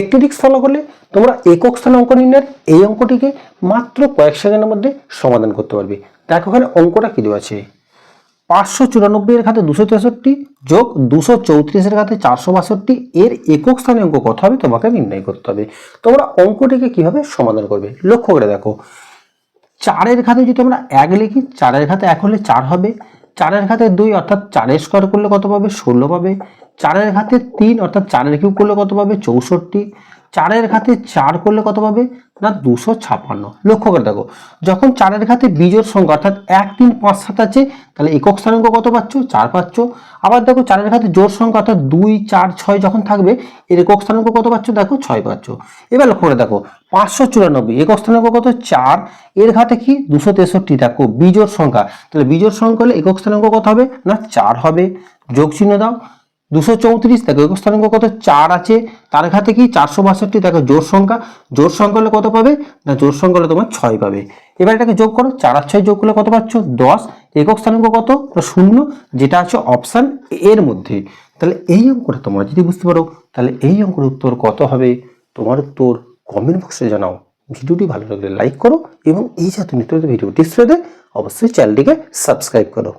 একটি tricks follow করলে তোমরা একক স্থান অঙ্ক নির্ণয়ের এই অঙ্কটিকে মাত্র কয়েক সেকেন্ডের মধ্যে সমাধান করতে পারবে। দেখো এখানে অঙ্কটা কী দেওয়া আছে? পাঁচশো চুরানব্বই এর খাতে দুশো তেষট্টি যোগ দুশো চৌত্রিশের খাতে চারশো বাষট্টি, এর একক স্থানে অঙ্ক কত হবে তোমাকে নির্ণয় করতে হবে। তোমরা অঙ্কটিকে কীভাবে সমাধান করবে? লক্ষ্য করে দেখো। চারের খাতে যদি আমরা এক লিখি, চারের খাতে এক হলে চার হবে। চারের ঘাতে দুই অর্থাৎ চারের স্কোয়ার করলে কত পাবে? ষোলো পাবে। চারের ঘাতে তিন অর্থাৎ চারের কিউব করলে কত পাবে? চৌষট্টি। চারের ঘাতে চার করলে কত পাবে? না, দুশো ছাপান্ন। লক্ষ্য করে দেখো, যখন চারের খাতে বিজোড় সংখ্যা, অর্থাৎ এক, তিন, পাঁচ, সাত আছে, তাহলে একক স্থানাঙ্ক কত পাচ্ছ? চার পাচ্ছ। আবার দেখো, চারের খাতে জোর সংখ্যা, অর্থাৎ দুই, চার, ছয় যখন থাকবে, এর একক স্থানাঙ্ক কত পাচ্ছ? দেখো, ছয় পাচ্ছ। এবার লক্ষ্য করে দেখো, পাঁচশো চুরানব্বই, একক স্থানাঙ্ক কত? চার। এর ঘাতে কি? দুশো তেষট্টি। দেখো, বিজোড় সংখ্যা। তাহলে বিজোড় সংখ্যা হলে একক স্থানাঙ্ক কত হবে? না, চার হবে। যোগ চিহ্ন দাও। দুশো চৌত্রিশ একক স্থানাঙ্ক কত? চার আছে। তার ঘাতে কি? চারশো বাষট্টি দেখো জোর সংখ্যা। জোর সংখ্যা হলে কত পাবে? না জোর সংখ্যা হলে তোমার ছয় পাবে। এবার এটাকে যোগ করো। চার আর ছয় যোগ করলে কত পাচ্ছ? দশ। একক স্থানাঙ্ক কত? শূন্য, যেটা আছে অপশান এর মধ্যে। তাহলে এই অঙ্কটা তোমরা যদি বুঝতে পারো, তাহলে এই অঙ্কের উত্তর কত হবে? তোমার উত্তর কমেন্ট বক্সে জানাও। ভিডিওটি ভালো লাগলে লাইক করো এবং এই জাতীয় নিত্য ভিডিও টিপস অবশ্যই চ্যানেলটিকে সাবস্ক্রাইব করো।